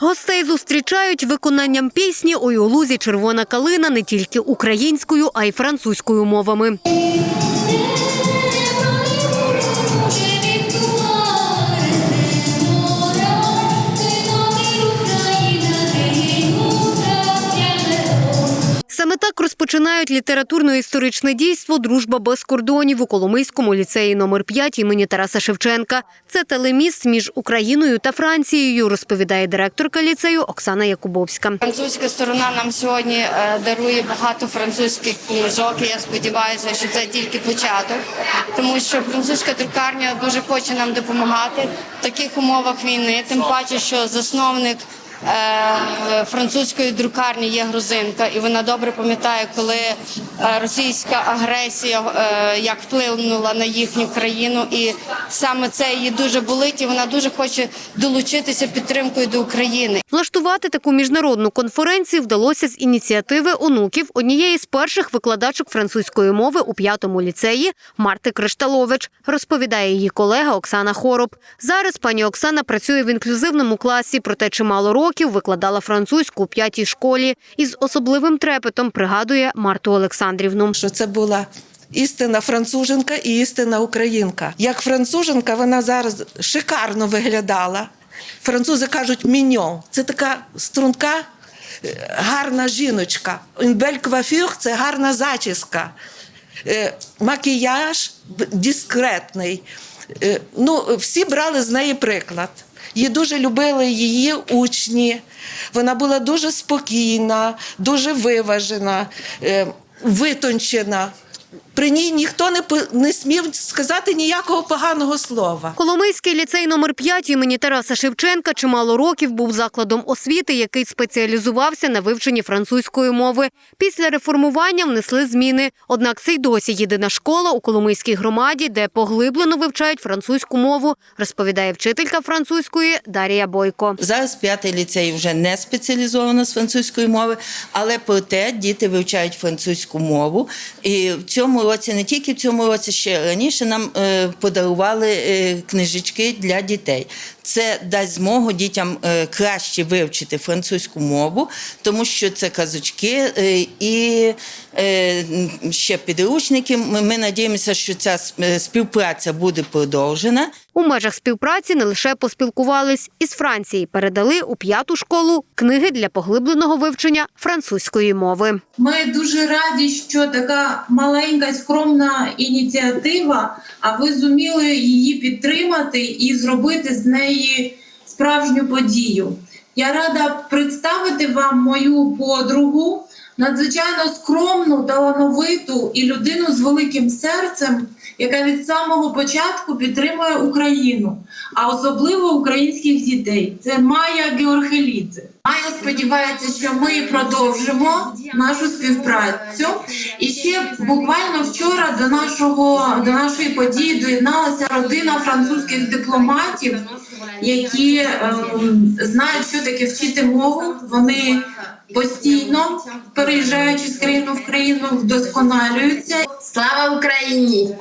Гостей зустрічають виконанням пісні у лузі червона калина» не тільки українською, а й французькою мовами. Розпочинають літературно-історичне дійство Дружба без кордонів у Коломийському ліцеї номер 5 імені Тараса Шевченка. Це телеміст між Україною та Францією, розповідає директорка ліцею Оксана Якубовська. Французька сторона нам сьогодні е, дарує багато французьких книжок. Я сподіваюся, що це тільки початок, тому що французька друкарня дуже хоче нам допомагати в таких умовах війни. Тим паче, що засновник. Е, Французької друкарні є грузинка, і вона добре пам'ятає, коли е, російська агресія е, як вплинула на їхню країну, і саме це її дуже болить. І вона дуже хоче долучитися підтримкою до України. Влаштувати таку міжнародну конференцію вдалося з ініціативи онуків однієї з перших викладачок французької мови у п'ятому ліцеї Марти Кришталович, розповідає її колега Оксана Хороб. Зараз пані Оксана працює в інклюзивному класі, проте чимало років викладала французьку у п'ятій школі і з особливим трепетом пригадує Марту Олександрівну. що це була істинна француженка і істинна українка. Як француженка, вона зараз шикарно виглядала. Французи кажуть міньон. Це така струнка, е, гарна жіночка. Belle – це гарна зачіска. Е, Макіяж дискретний. Е, Ну, всі брали з неї приклад. Її дуже любили її учні. Вона була дуже спокійна, дуже виважена, е, витончена. При ній ніхто не, по- не смів сказати ніякого поганого слова. Коломийський ліцей номер 5 імені Тараса Шевченка чимало років був закладом освіти, який спеціалізувався на вивченні французької мови. Після реформування внесли зміни. Однак це й досі єдина школа у Коломийській громаді, де поглиблено вивчають французьку мову, розповідає вчителька французької Дарія Бойко. Зараз п'ятий ліцей вже не спеціалізовано з французької мови, але проте діти вивчають французьку мову. І в цьому році, не тільки в цьому році, ще раніше нам е, подарували е, книжечки для дітей. Це дасть змогу дітям е, краще вивчити французьку мову, тому що це казочки е, і е, ще підручники. Ми, надіємося, що ця співпраця буде продовжена. У межах співпраці не лише поспілкувались із Франції, передали у п'яту школу книги для поглибленого вивчення французької мови. Ми дуже раді, що така маленька скромна ініціатива, а ви зуміли її підтримати і зробити з неї справжню подію. Я рада представити вам мою подругу, надзвичайно скромну, талановиту і людину з великим серцем, яка від самого початку підтримує Україну, а особливо українських дітей. Це Майя Георгелідзе. Майя сподівається, що ми продовжимо нашу співпрацю. І ще буквально вчора до нашого до нашої події доєдналася родина французьких дипломатів, які ем, знають, що таке вчити мову. Вони постійно переїжджаючи з країни в країну, вдосконалюються. Слава Україні!